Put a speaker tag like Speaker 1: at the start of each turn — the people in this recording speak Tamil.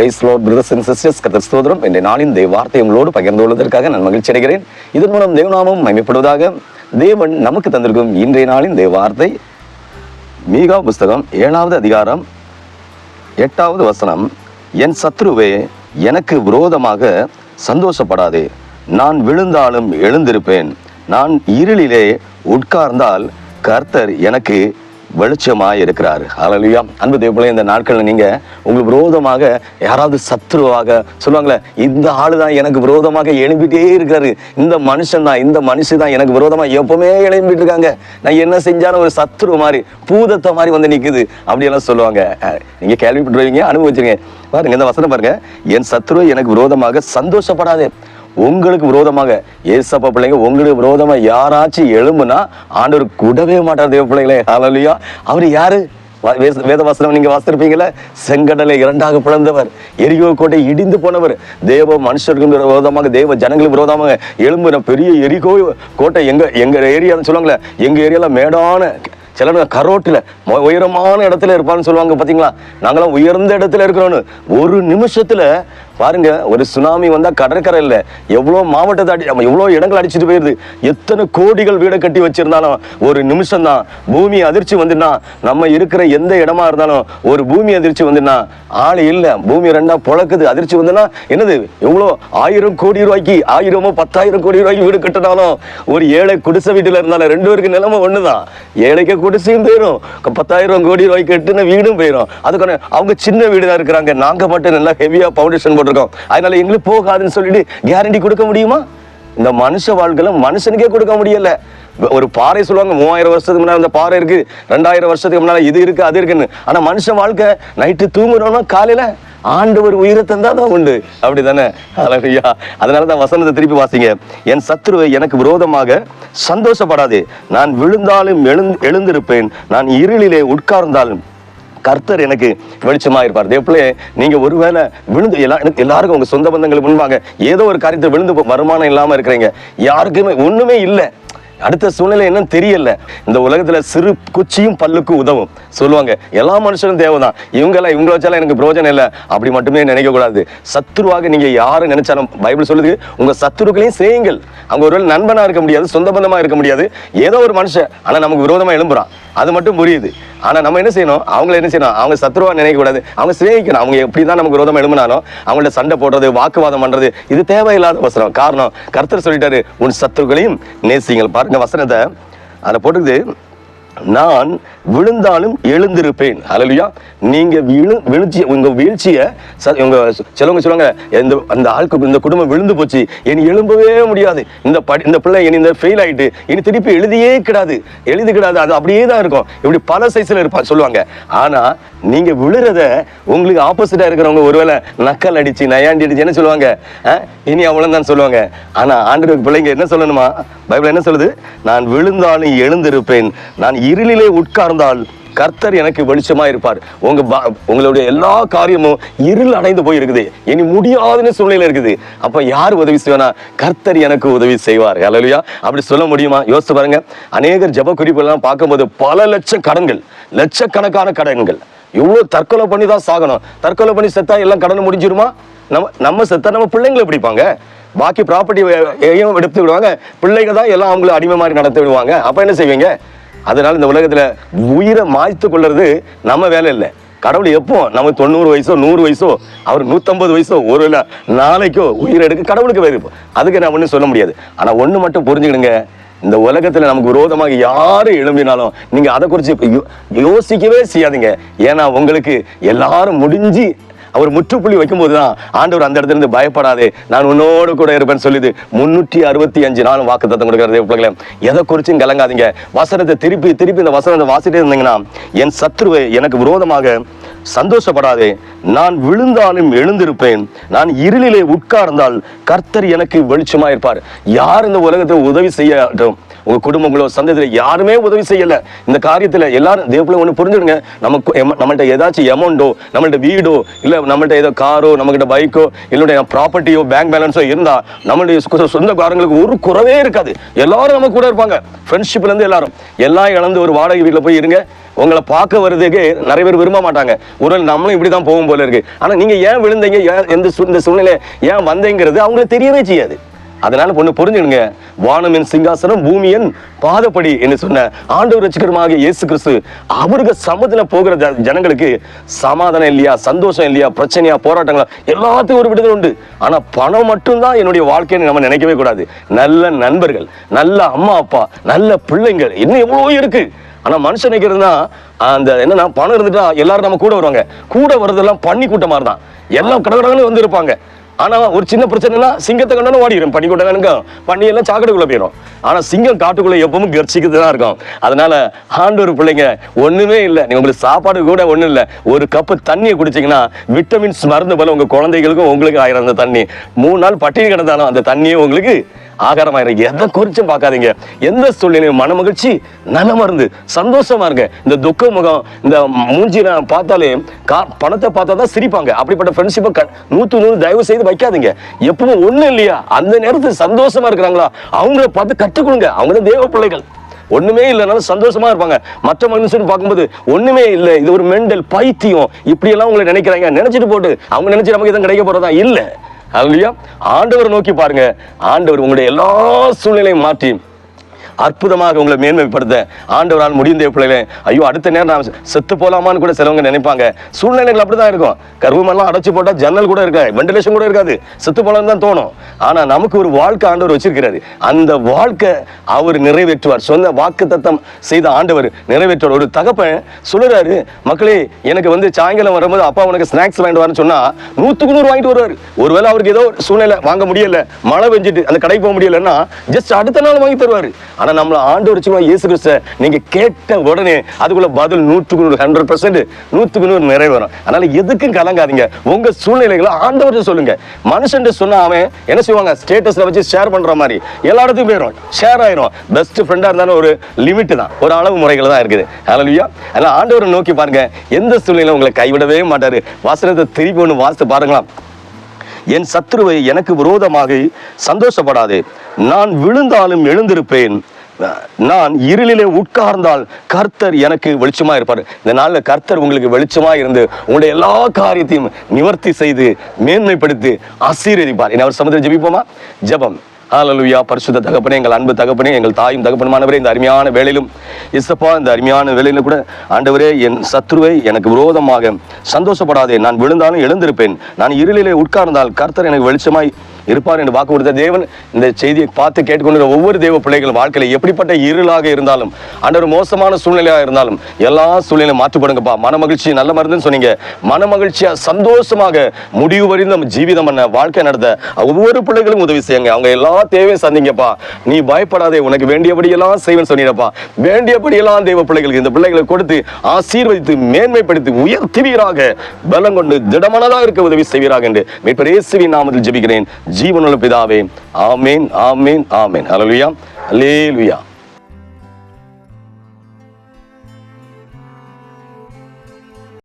Speaker 1: Praise Lord brothers and sisters கத்த ஸ்தோதரம் என்ற நாளின் தெய்வ வார்த்தை உங்களோடு பகிர்ந்து கொள்வதற்காக நான் மகிழ்ச்சி அடைகிறேன். இதன் மூலம் தேவநாமம் மயமைப்படுவதாக தேவன் நமக்கு தந்திருக்கும் இன்றைய நாளின் தெய்வ வார்த்தை. மீகா புஸ்தகம் ஏழாவது அதிகாரம் எட்டாவது வசனம். என் சத்ருவே எனக்கு விரோதமாக சந்தோஷப்படாதே. நான் விழுந்தாலும் எழுந்திருப்பேன். நான் இருளிலே உட்கார்ந்தால் கர்த்தர் எனக்கு வெளிச்சமாக இருக்கிறார். அலலியா அன்பு தேவப்பிள்ளை இந்த நாட்களில் நீங்கள் உங்களுக்கு விரோதமாக யாராவது சத்ருவாக சொல்லுவாங்களே இந்த ஆளு தான் எனக்கு விரோதமாக எழுப்பிட்டே இருக்கிறாரு. இந்த மனுஷன் தான் இந்த மனுஷி தான் எனக்கு விரோதமாக எப்பவுமே எழும்பிட்டு இருக்காங்க. நான் என்ன செஞ்சாலும் ஒரு சத்ரு மாதிரி பூதத்தை மாதிரி வந்து நிற்குது அப்படியெல்லாம் சொல்லுவாங்க. நீங்கள் கேள்விப்பட்டுருவீங்க அனுபவிச்சிருங்க பாருங்க இந்த வசனம் பாருங்க. என் சத்ரு எனக்கு விரோதமாக சந்தோஷப்படாதே. உங்களுக்கு விரோதமாக ஏசப்பா பிள்ளைங்க உங்களுக்கு விரோதமாக யாராச்சும் எழும்புனா ஆண்டவர் கூடவே மாட்டார் தேவ பிள்ளைங்களே ஹalleluya அவர் யாரு? வ- வேத- வசனம் நீங்க வாசிருப்பீங்களே செங்கடலை இரண்டாக பிளந்தவர் எரிகோ கோட்டை இடிந்து போனவர். தேவ மனுஷர்களுக்கு விரோதமாக தேவ ஜனங்களுக்கு விரோதமாக எழும்புன பெரிய எரிகோ கோட்டை எங்க எங்க ஏரியான்னு சொல்லுவாங்களே எங்க ஏரியால மேடான சிலர் கரோட்டில் உயரமான இடத்துல இருப்பான்னு சொல்லுவாங்க பார்த்தீங்களா நாங்களாம் உயர்ந்த இடத்துல இருக்கிறோன்னு. ஒரு நிமிஷத்தில் பாருங்க ஒரு சுனாமி வந்தா கடற்கரையில் எவ்வளோ மாவட்டத்தை அடி எவ்வளோ இடங்கள் அடிச்சுட்டு போயிருது. எத்தனை கோடிகள் வீடை கட்டி வச்சிருந்தாலும் ஒரு நிமிஷம் தான் பூமி அதிர்ச்சி வந்துன்னா நம்ம இருக்கிற எந்த இடமா இருந்தாலும் ஒரு பூமி அதிர்ச்சி வந்துன்னா ஆள் இல்லை. பூமி ரெண்டா பொழக்குது. அதிர்ச்சி வந்துன்னா என்னது? எவ்வளோ ஆயிரம் கோடி ரூபாய்க்கு ஆயிரமோ பத்தாயிரம் கோடி ரூபாய்க்கு வீடு கட்டினாலும் ஒரு ஏழை குடிசை வீட்டில் இருந்தாலும் ரெண்டு பேருக்கு நிலைமை ஒண்ணுதான். ஏழைக்கு குடிசையும் போயிடும் பத்தாயிரம் கோடி ரூபாய்க்கு கட்டின வீடும் போயிடும் அதுக்கான அவங்க சின்ன வீடு தான் இருக்கிறாங்க. நாங்க மட்டும் நல்லா ஹெவியா பவுண்டேஷன் இருக்கோம் அதனால எங்களுக்கு போகாதுன்னு சொல்லிட்டு கேரண்டி கொடுக்க முடியுமா? இந்த மனுஷ வாழ்க்கையில மனுஷனுக்கே கொடுக்க முடியல. ஒரு பாறை சொல்லுவாங்க மூவாயிரம் வருஷத்துக்கு முன்னாடி அந்த பாறை இருக்கு ரெண்டாயிரம் வருஷத்துக்கு முன்னால இது இருக்கு அது இருக்குன்னு. ஆனா மனுஷன் வாழ்க்கை நைட்டு தூங்குறோம்னா காலையில ஆண்டவர் உயிரை தந்தா தான் உண்டு. அப்படிதானே? அழகையா அதனால தான் வசனத்தை திருப்பி வாசிங்க. என் சத்ருவை எனக்கு விரோதமாக சந்தோஷப்படாது. நான் விழுந்தாலும் எழுந் எழுந்திருப்பேன். நான் இருளிலே உட்கார்ந்தாலும் கர்த்தர் எனக்கு வெளிச்சமாக இருப்பார். தேவப்பிள்ளே நீங்க ஒருவேளை விழுந்து எல்லா எல்லாருக்கும் உங்கள் சொந்த பந்தங்களுக்கு முன்பாங்க ஏதோ ஒரு காரியத்தை விழுந்து வருமானம் இல்லாமல் இருக்கிறீங்க. யாருக்குமே ஒண்ணுமே இல்லை. அடுத்த சூழ்நிலை என்னன்னு தெரியல. இந்த உலகத்துல சிறு குச்சியும் பல்லுக்கு உதவும். சொல்லுவாங்க எல்லா மனுஷனும் தேவைதான். இவங்கெல்லாம் இவங்கள வச்சாலும் எனக்கு பிரயோஜனம் இல்லை. அப்படி மட்டுமே நினைக்க கூடாது. சத்துருவாக நீங்க யாரை நினைச்சாலும் பைபிள் சொல்லுது உங்க சத்துருக்களையும் செய்யுங்கள் அவங்க ஒருவேளை நண்பனா இருக்க முடியாது சொந்த பந்தமா இருக்க முடியாது. ஏதோ ஒரு மனுஷன் ஆனா நமக்கு விரோதமா எழும்புறான். அது மட்டும் புரியுது. ஆனால் நம்ம என்ன செய்யணும்? அவங்கள என்ன செய்யணும்? அவங்க சத்ருவா நினைக்கக்கூடாது. அவங்க சிநேகிக்கணும். அவங்க எப்படி தான் நமக்கு விரோதம் எழும்பினாலும் அவங்கள்ட்ட சண்டை போடுறது வாக்குவாதம் பண்ணுறது இது தேவையில்லாத வசனம். காரணம் கர்த்தர் சொல்லிட்டாரு உன் சத்துருக்களையும் நேசிங்கள் பாருங்க வசனத்தை அதில் போட்டுக்குது. நான் விழுந்தாலும் எழுந்திருப்பேன். ஹalleluya நீங்க விழு விழுச்சி உங்க வீழ்ச்சியை உங்க சிலவங்க சொல்லுவாங்க இந்த அந்த ஆளுக்கு இந்த குடும்பம் விழுந்து போச்சு. இனி எழும்பவே முடியாது. இந்த படி இந்த பிள்ளை இனி இந்த ஃபெயில் ஆயிட்டு இனி திருப்பி எழுதியே கிடாது. எழுதி கிடாது. அது அப்படியே தான் இருக்கும். இப்படி பல சைஸ்ல இருப்பா சொல்லுவாங்க. ஆனா நீங்க விழுறத உங்களுக்கு ஆப்போசிட்டா இருக்கிறவங்க ஒருவேளை நக்கல் அடிச்சு நயாண்டி அடிச்சு என்ன சொல்லுவாங்க? இனி அவ்வளவு தான் சொல்லுவாங்க. ஆனா ஆண்டு பிள்ளைங்க என்ன சொல்லணுமா? பைபிள் என்ன சொல்லுது? நான் விழுந்தாலும் எழுந்திருப்பேன். நான் இருளிலே உட்கார்ந்தால் கர்த்தர் எனக்கு வெளிச்சமா இருப்பார் உங்க உங்களுடைய எல்லா காரியமும் இருள் அடைந்து போயிருக்குது. இனி முடியாதுன்னு சூழ்நிலை இருக்குது. அப்ப யார் உதவி செய்வானா? கர்த்தர் எனக்கு உதவி செய்வார். அல்லையா அப்படி சொல்ல முடியுமா? யோசிச்சு பாருங்க. அநேகர் ஜப குறிப்புகள்லாம் பார்க்கும்போது பல லட்சம் கடன்கள் லட்சக்கணக்கான கடன்கள். இவ்வளவு தற்கொலை பண்ணி தான் சாகணும். தற்கொலை பண்ணி செத்தா எல்லாம் கடன் முடிஞ்சிருமா? நம்ம நம்ம செத்தா நம்ம பிள்ளைங்களை பிடிப்பாங்க. பாக்கி ப்ராப்பர்ட்டி எடுத்து விடுவாங்க. பிள்ளைங்க தான் எல்லாம் அவங்கள அடிமை மாதிரி நடத்தி விடுவாங்க. அப்ப என்ன செய்வீங்க? அதனால இந்த உலகத்தில் உயிரை மாய்த்து கொள்வது நம்ம வேலை இல்லை. கடவுள் எப்போ நம்ம தொண்ணூறு வயசோ நூறு வயசோ அவர் நூற்றம்பது வயசோ ஒரு வேளை நாளைக்கோ உயிர் எடுக்க கடவுளுக்கு வேறு அதுக்கு நான் ஒன்றும் சொல்ல முடியாது. ஆனால் ஒன்று மட்டும் புரிஞ்சுக்கிடுங்க. இந்த உலகத்தில் நமக்கு விரோதமாக யார் எழும்பினாலும் நீங்கள் அதை குறித்து யோ- யோசிக்கவே செய்யாதீங்க. ஏன்னா உங்களுக்கு எல்லாரும் முடிஞ்சு அவர் முற்றுப்புள்ளி வைக்கும்போது தான் ஆண்டவர் அந்த இடத்துல இருந்து பயப்படாதே. நான் உன்னோடு கூட இருப்பேன்னு சொல்லிது. முன்னூற்றி அறுபத்தி அஞ்சு நாள் வாக்கு தத்தம் கொடுக்கிறது பிள்ளைகளே. எதை குறிச்சும் கலங்காதீங்க. வசனத்தை திருப்பி திருப்பி இந்த வசனத்தை வாசிட்டே இருந்தீங்கன்னா என் சத்ருவை எனக்கு விரோதமாக சந்தோஷப்படாதே. நான் விழுந்தாலும் எழுந்திருப்பேன். நான் இருளிலே உட்கார்ந்தால் கர்த்தர் எனக்கு வெளிச்சமா இருப்பார் யார் இந்த உலகத்தை உதவி செய்யட்டும் உங்க குடும்பங்களோ சந்ததியில யாருமே உதவி செய்யல. இந்த காரியத்துல எல்லாரும் தேவப்பிள்ளை ஒண்ணு புரிஞ்சுடுங்க. நமக்கு எம- நம்மள்ட்ட ஏதாச்சும் எமௌண்டோ நம்மள்ட்ட வீடோ இல்ல நம்மள்ட்ட ஏதோ காரோ நம்மகிட்ட பைக்கோ இல்லைடைய ப்ராப்பர்ட்டியோ பேங்க் பேலன்ஸோ இருந்தா நம்மளுடைய சொந்தக்காரங்களுக்கு ஒரு குறவே இருக்காது. எல்லாரும் நம்ம கூட இருப்பாங்க. ஃப்ரெண்ட்ஷிப்ல இருந்து எல்லாரும். எல்லாம் இழந்து ஒரு வாடகை வீட்டில் போய் இருங்க. உங்களை பார்க்க வர்றதுக்கு நிறைய பேர் விரும்ப மாட்டாங்க. ஒரு நம்மளும் இப்படி தான் போகும் போல இருக்கு. ஆனால் நீங்கள் ஏன் விழுந்தீங்க? ஏன் எந்த இந்த சூழ்நிலை ஏன் வந்தீங்கிறது அவங்களுக்கு தெரியவே செய்யாது. அதனால பொண்ணு புரிஞ்சுடுங்க வானமின் சிங்காசனம் பூமியின் பாதப்படி என்று சொன்ன ஆண்டவர் ரசிகரமாக இயேசு கிறிஸ்து அவருக்கு சமத்துல போகிற ஜனங்களுக்கு சமாதானம் இல்லையா சந்தோஷம் இல்லையா பிரச்சனையா போராட்டங்களா எல்லாத்துக்கும் ஒரு விடுதலை உண்டு. ஆனா பணம் மட்டும்தான் என்னுடைய வாழ்க்கைன்னு நம்ம நினைக்கவே கூடாது. நல்ல நண்பர்கள் நல்ல அம்மா அப்பா நல்ல பிள்ளைங்கள் இன்னும் எவ்வளவோ இருக்கு. ஆனா மனுஷன் நினைக்கிறதுனா அந்த என்னன்னா பணம் இருந்துட்டா எல்லாரும் நம்ம கூட வருவாங்க. கூட வர்றதெல்லாம் பண்ணி கூட்டம் மாதிரி தான் எல்லாம் கடகடன்னு வந்து இருப்பாங்க. ஆனா ஒரு சின்ன பிரச்சனைனா சிங்கத்தை கண்டனும் ஓடிடும் பண்ணி கூட்டங்க பண்ணி எல்லாம் சாக்கடைக்குள்ள போயிடும் ஆனா சிங்கம் காட்டுக்குள்ள எப்பவும் கர்ச்சிக்கிட்டு தான் இருக்கும். அதனால ஆண்டவர் பிள்ளைங்க ஒண்ணுமே இல்லை. நீங்க உங்களுக்கு சாப்பாடு கூட ஒண்ணும் இல்லை. ஒரு கப்பு தண்ணியை குடிச்சீங்கன்னா விட்டமின்ஸ் மருந்து போல உங்க குழந்தைகளுக்கும் உங்களுக்கு ஆயிரம் அந்த தண்ணி. மூணு நாள் பட்டினி கிடந்தாலும் அந்த தண்ணியே உங்களுக்கு ஆகாரமாயிரும் எதை குறிச்சும் பார்க்காதீங்க. எந்த சூழ்நிலையும் மன மகிழ்ச்சி நல்ல மருந்து. சந்தோஷமா இருங்க. இந்த துக்க முகம் இந்த மூஞ்சி பார்த்தாலே கா பணத்தை பார்த்தா தான் சிரிப்பாங்க. அப்படிப்பட்ட ஃப்ரெண்ட்ஷிப்பை நூத்து நூறு தயவு செய்து வைக்காதீங்க. எப்பவும் ஒண்ணும் இல்லையா? அந்த நேரத்தில் சந்தோஷமா இருக்கிறாங்களா? அவங்கள பார்த்து கற்றுக்கொடுங்க அவங்க தான் தேவ பிள்ளைகள். ஒண்ணுமே இல்லைனாலும் சந்தோஷமா இருப்பாங்க. மற்ற மனுஷன் பார்க்கும்போது ஒண்ணுமே இல்லை. இது ஒரு மெண்டல் பைத்தியம். இப்படி எல்லாம் உங்களை நினைக்கிறாங்க. நினைச்சிட்டு போட்டு அவங்க நினைச்சு நமக்கு எதுவும் கிடைக்க போறதா? இல்லை. அல்லையா ஆண்டவரை நோக்கி பாருங்க. ஆண்டவர் உங்களுடைய எல்லா சூழ்நிலையும் மாற்றி அற்புதமாக உங்களை மேன்மைப்படுத்த ஆண்டவரால் முடிந்த பிள்ளைகளே ஐயோ அடுத்த நேரம் நாம் செத்து போலாமான்னு கூட சிலவங்க நினைப்பாங்க. சூழ்நிலைகள் அப்படிதான் இருக்கும். கர்வமெல்லாம் அடைச்சு போட்டால் ஜன்னல் கூட இருக்காது வெண்டிலேஷன் கூட இருக்காது. செத்து போலாம்னு தான் தோணும். ஆனால் நமக்கு ஒரு வாழ்க்கை ஆண்டவர் வச்சிருக்கிறாரு. அந்த வாழ்க்கை அவர் நிறைவேற்றுவார். சொன்ன வாக்கு தத்தம் செய்த ஆண்டவர் நிறைவேற்றுவார். ஒரு தகப்பன் சொல்லுறாரு மக்களே எனக்கு வந்து சாயங்காலம் வரும்போது அப்பா உனக்கு ஸ்நாக்ஸ் வாங்கிட்டு வரேன்னு சொன்னா நூத்துக்கு நூறு வாங்கிட்டு வருவார். ஒருவேளை அவருக்கு ஏதோ ஒரு சூழ்நிலை வாங்க முடியல மழை பெஞ்சிட்டு அந்த கடைக்கு போக முடியலன்னா ஜஸ்ட் அடுத்த நாள் வாங்கி தருவாரு. ஆனா நம்மள ஆண்டு வச்சுக்கோ இயேசு கிறிஸ்த நீங்க கேட்ட உடனே அதுக்குள்ள பதில் நூற்றுக்கு நூறு ஹண்ட்ரட் பர்சன்ட் நூற்றுக்கு நூறு நிறைவேறும். அதனால எதுக்கும் கலங்காதீங்க. உங்க சூழ்நிலைகளை ஆண்டவர்கிட்ட சொல்லுங்க. மனுஷன் சொன்னா அவன் என்ன செய்வாங்க? ஸ்டேட்டஸ்ல வச்சு ஷேர் பண்ற மாதிரி. எல்லா இடத்துக்கும் போயிடும் ஷேர் ஆயிரும். பெஸ்ட் ஃப்ரெண்டா இருந்தாலும் ஒரு லிமிட் தான். ஒரு அளவு முறைகள் தான் இருக்குது. ஹalleluya அதனால் ஆண்டவரை நோக்கி பாருங்க. எந்த சூழ்நிலையிலும் உங்களை கைவிடவே மாட்டார். வாசனத்தை திருப்பி ஒன்று வாசித்து பாருங்களா என் சத்துருவை எனக்கு விரோதமாக சந்தோஷப்படாது. நான் விழுந்தாலும் எழுந்திருப்பேன். நான் இருளிலே உட்கார்ந்தால் கர்த்தர் எனக்கு வெளிச்சமா இருப்பார். இந்த நாள்ல கர்த்தர் உங்களுக்கு வெளிச்சமா இருந்து உங்களுடைய எல்லா காரியத்தையும் நிவர்த்தி செய்து மேன்மைப்படுத்தி ஆசீர்வதிப்பார். என்ன அவர் சமுதிரம் ஜபிப்போமா? ஜெபம். ஹalleluya பரிசுத்த தகப்பனே எங்கள் அன்பு தகப்பனே எங்கள் தாயும் தகப்பனுமானவரே இந்த அருமையான வேலையிலும் இசப்பா இந்த அருமையான வேலையிலும் கூட ஆண்டவரே என் சத்ருவை எனக்கு விரோதமாக சந்தோஷப்படாதே. நான் விழுந்தாலும் எழுந்திருப்பேன். நான் இருளிலே உட்கார்ந்தால் கர்த்தர் எனக்கு வெளிச்சமாய் இருப்பார் என்று வாக்கு கொடுத்த தேவன் இந்த செய்தியை பார்த்து கேட்டுக்கொண்டு ஒவ்வொரு தேவ பிள்ளைகளும் வாழ்க்கையில எப்படிப்பட்ட இருளாக இருந்தாலும் அன்றொரு மோசமான சூழ்நிலையாக இருந்தாலும் எல்லா சூழ்நிலையும் மாற்றுப்படுங்கப்பா. மன மகிழ்ச்சி நல்ல மருந்துன்னு சொன்னீங்க. மன மகிழ்ச்சியாக சந்தோஷமாக முடிவு வரைந்து நம்ம ஜீவிதம் பண்ண வாழ்க்கை நடத்த ஒவ்வொரு பிள்ளைகளும் உதவி செய்யுங்க. அவங்க எல்லா தேவையும் சந்திங்கப்பா. நீ பயப்படாதே உனக்கு வேண்டியபடி எல்லாம் செய்வேன்னு சொன்னீங்கப்பா வேண்டியபடி எல்லாம் தேவ பிள்ளைகளுக்கு இந்த பிள்ளைகளை கொடுத்து ஆசீர்வதித்து மேன்மைப்படுத்தி உயர்த்துவீராக. பலம் கொண்டு திடமனதாக இருக்க உதவி செய்வீராக என்று மீட்பர் இயேசுவின் நாமத்தில் ஜெபிக்கிறேன். ஜீவனுள்ள பிதாவே ஆமேன் ஆமேன் ஆமேன். அலலுயா அலேலுயா